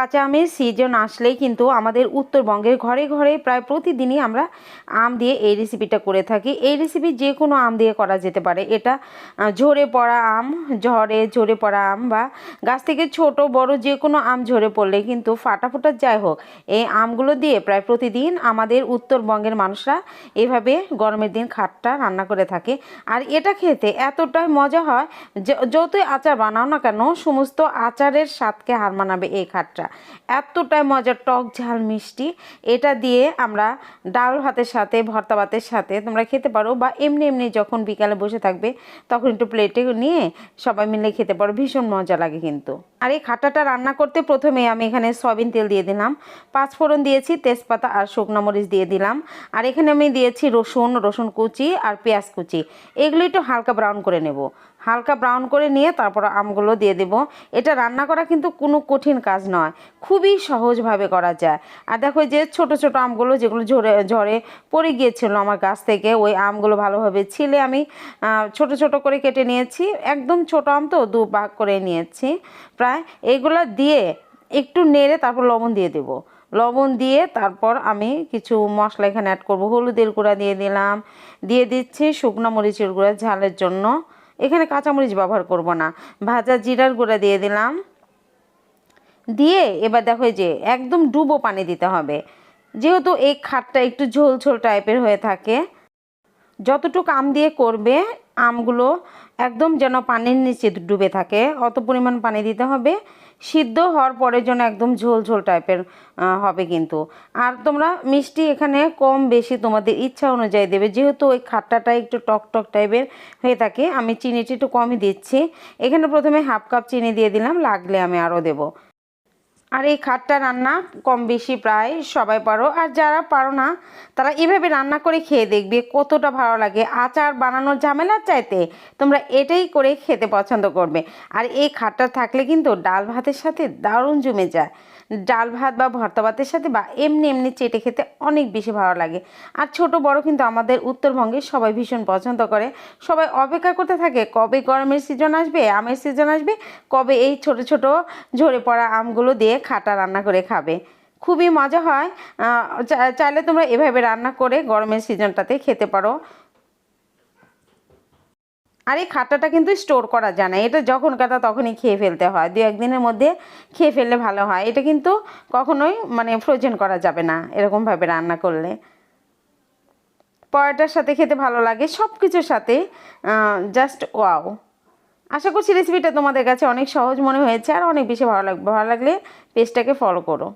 কাঁচা আমের সিজন আসলেই কিন্তু আমাদের উত্তরবঙ্গের ঘরে ঘরে প্রায় প্রতিদিনই আমরা আম দিয়ে এই রেসিপিটা করে থাকি। এই রেসিপি যে কোনো আম দিয়ে করা যেতে পারে। এটা ঝরে পড়া আম, ঝড়ে ঝরে পড়া আম বা গাছ থেকে ছোট, বড় যে কোনো আম ঝরে পড়লে কিন্তু ফাটাফোটা যাই হোক, এই আমগুলো দিয়ে প্রায় প্রতিদিন আমাদের উত্তরবঙ্গের মানুষরা এভাবে গরমের দিন খাটটা রান্না করে থাকে। আর এটা খেতে এতটাই মজা হয় যতই আচার বানাও না কেন, সমস্ত আচারের স্বাদকে হার মানাবে এই খাটটা। এতটাই মজার টক ঝাল মিষ্টি। এটা দিয়ে আমরা ডাল ভাতের সাথে, ভর্তা ভাতের সাথে তোমরা খেতে পারো বা এমনি এমনি যখন বিকালে বসে থাকবে, তখন একটু প্লেটে নিয়ে সবাই মিলে খেতে পারো। ভীষণ মজা লাগে কিন্তু। আর এই খাটাটা রান্না করতে প্রথমে আমি এখানে সয়াবিন তেল দিয়ে দিলাম। পাঁচ ফোড়ন দিয়েছি, তেজপাতা আর শুকনো মরিচ দিয়ে দিলাম। আর এখানে আমি দিয়েছি রসুন রসুন কুচি আর পেঁয়াজ কুচি। এগুলো একটু হালকা ব্রাউন করে নেব। হালকা ব্রাউন করে নিয়ে তারপর আমগুলো দিয়ে দেব। এটা রান্না করা কিন্তু কোনো কঠিন কাজ নয়, খুবই সহজভাবে করা যায়। আর দেখো যে ছোট ছোট আমগুলো যেগুলো ঝরে ঝরে পড়ে গিয়েছিল আমার গাছ থেকে, ওই আমগুলো ভালোভাবে ছিলে আমি ছোট ছোট করে কেটে নিয়েছি। একদম ছোট আম তো, দু ভাগ করে নিয়েছি প্রায়। এগুলো দিয়ে একটু নেড়ে তারপর লবণ দিয়ে দেবো। লবণ দিয়ে তারপর আমি কিছু মশলা এখানে অ্যাড করব। হলুদের গুঁড়া দিয়ে দিলাম। দিয়ে দিচ্ছি শুকনো মরিচের গুঁড়া ঝালের জন্য। এখানে কাঁচামরিচ ব্যবহার করব না। ভাজা জিরার গুঁড়া দিয়ে দিলাম। দিয়ে এবার দেখো যে একদম ডুবো পানি দিতে হবে। যেহেতু এই খাটটা একটু ঝোল ঝোল টাইপের হয়ে থাকে, যতটুকু আম দিয়ে করবে, আমগুলো একদম যেন পানির নিচে ডুবে থাকে। অত পরিমাণ পানি দিতে হবে। সিদ্ধ হওয়ার পরে যেন একদম ঝোল ঝোল টাইপের হবে কিন্তু। আর তোমরা মিষ্টি এখানে কম বেশি তোমাদের ইচ্ছা অনুযায়ী দেবে। যেহেতু ওই খাট্টাটা একটু টক টক টাইপের হয়ে থাকে, আমি চিনিটা একটু কমই দিচ্ছি। এখানে প্রথমে হাফ কাপ চিনি দিয়ে দিলাম, লাগলে আমি আরও দেবো। আর এই খাটটা রান্না কম বেশি প্রায় সবাই পারো। আর যারা পারো না, তারা এভাবে রান্না করে খেয়ে দেখবে, কতটা ভালো লাগে। আচার বানানোর ঝামেলার চাইতে তোমরা এটাই করে খেতে পছন্দ করবে। আর এই খাটটা থাকলে কিন্তু ডাল ভাতের সাথে দারুণ জমে যায়। ডাল ভাত বা ভর্তা ভাতের সাথে বা এমনি এমনি চেটে খেতে অনেক বেশি ভালো লাগে। আর ছোট বড় কিন্তু আমাদের উত্তরবঙ্গে সবাই ভীষণ পছন্দ করে। সবাই অপেক্ষা করতে থাকে, কবে গরমের সিজন আসবে, আমের সিজন আসবে, কবে এই ছোট ছোট ঝরে পড়া আমগুলো দিয়ে খাটা রান্না করে খাবে। খুবই মজা হয়। চাইলে তোমরা এভাবে রান্না করে গরমের সিজনটাতে খেতে পারো। আর এই খাটাটা কিন্তু স্টোর করা যায় না। এটা যখন কাটা তখনই খেয়ে ফেলতে হয়। দু একদিনের মধ্যে খেয়ে ফেললে ভালো হয়। এটা কিন্তু কখনোই মানে ফ্রোজেন করা যাবে না এরকমভাবে রান্না করলে। পরোটার সাথে খেতে ভালো লাগে সব কিছুর সাথে জাস্ট ওয়াও আশা করছি রেসিপিটা তোমাদের কাছে অনেক সহজ মনে হয়েছে, আর অনেক বেশি ভালো লাগবে ভালো লাগলে পেজটাকে ফলো করো।